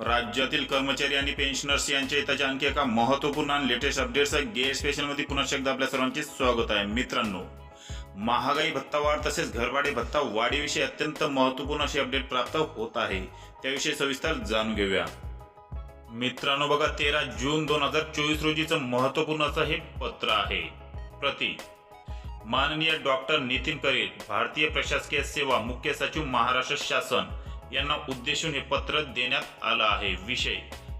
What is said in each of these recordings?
राज्यातील कर्मचारी आणि पेन्शनर्स यांच्या हिताच्या आणखी एका महत्त्वपूर्ण आणि लेटेस्ट अपडेट्स गे स्पेशलमध्ये पुन्हा एकदा आपल्या सर्वांचे स्वागत आहे. मित्रांनो महागाई भत्ता वाढ तसेच घरभाडे भत्ता वाढीविषयी अत्यंत महत्त्वपूर्ण अशी अपडेट प्राप्त होत आहे. त्याविषयी सविस्तर जाणून घेऊया. मित्रांनो बघा तेरा जून दोन हजार चोवीस रोजीचं महत्त्वपूर्ण असं हे पत्र आहे. प्रति माननीय डॉक्टर नितीन करीत भारतीय प्रशासकीय सेवा मुख्य सचिव महाराष्ट्र शासन. यांना उद्देशून हे पत्र देण्यात आलं आहे. विषय.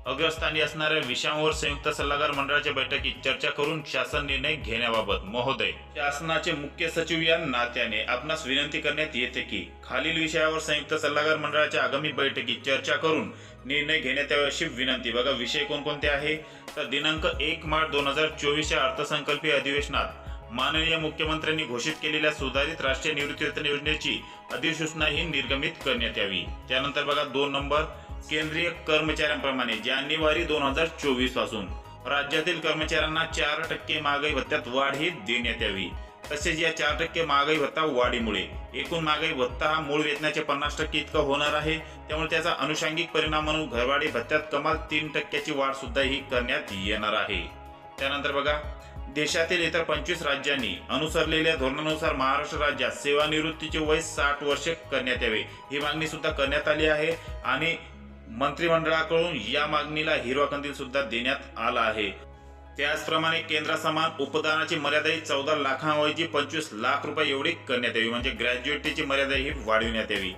अग्रस्थानी असणाऱ्या विषयांवर संयुक्त सल्लागार मंडळाच्या बैठकीत चर्चा करून शासन निर्णय घेण्याबाबत महोदय. शासनाचे मुख्य सचिव या नात्याने आपणास विनंती करण्यात येते की खालील विषयावर संयुक्त सल्लागार मंडळाच्या आगामी बैठकीत चर्चा करून निर्णय घेण्यात यावे अशी विनंती. बघा विषय कोणकोणते आहे? तर दिनांक एक मार्च दोन हजार चोवीसच्या अर्थसंकल्पीय अधिवेशनात माननीय मुख्यमंत्र्यांनी घोषित केलेल्या सुधारित राष्ट्रीय निवृत्तीवेतन योजनेची अधिसूचना ही निर्गमित करण्यात यावी. त्यानंतर बघा दोन नंबर केंद्रीय कर्मचाऱ्यांप्रमाणे जानेवारी दोन हजार चोवीसपासून राज्यातील कर्मचाऱ्यांना चार टक्के महागाई भत्त्यात वाढ ही देण्यात यावी. तसेच या चार टक्के महागाई भत्ता वाढीमुळे एकूण महागाई भत्ता हा मूळ वेतनाचे पन्नास टक्के इतका होणार आहे. त्यामुळे त्याचा अनुषंगिक परिणाम म्हणून घरवाडी भत्त्यात कमाल तीन टक्क्याची वाढ सुद्धा ही करण्यात येणार आहे. त्यानंतर बघा देशातील इतर पंचवीस राज्यांनी अनुसरलेल्या धोरणानुसार महाराष्ट्र राज्यात सेवानिवृत्तीचे वय साठ वर्षे करण्यात यावे. ही मागणी सुद्धा करण्यात आली आहे आणि मंत्रिमंडळाकडून या मागणीला हिरवा कंदील सुद्धा देण्यात आला आहे. त्याचप्रमाणे केंद्रासमान उपदानाची मर्यादा ही चौदा लाखांऐवजी पंचवीस लाख रुपये एवढी करण्यात यावी म्हणजे ग्रॅज्युएटीची मर्यादा ही वाढविण्यात यावी.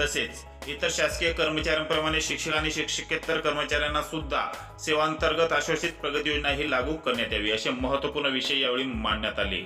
तसेच इतर शासकीय कर्मचाऱ्यांप्रमाणे शिक्षक आणि शिक्षकेतर कर्मचाऱ्यांना सुद्धा सेवांतर्गत आश्वासित प्रगती योजना ही लागू करण्यात यावी असे महत्त्वपूर्ण विषय यावेळी मांडण्यात आले.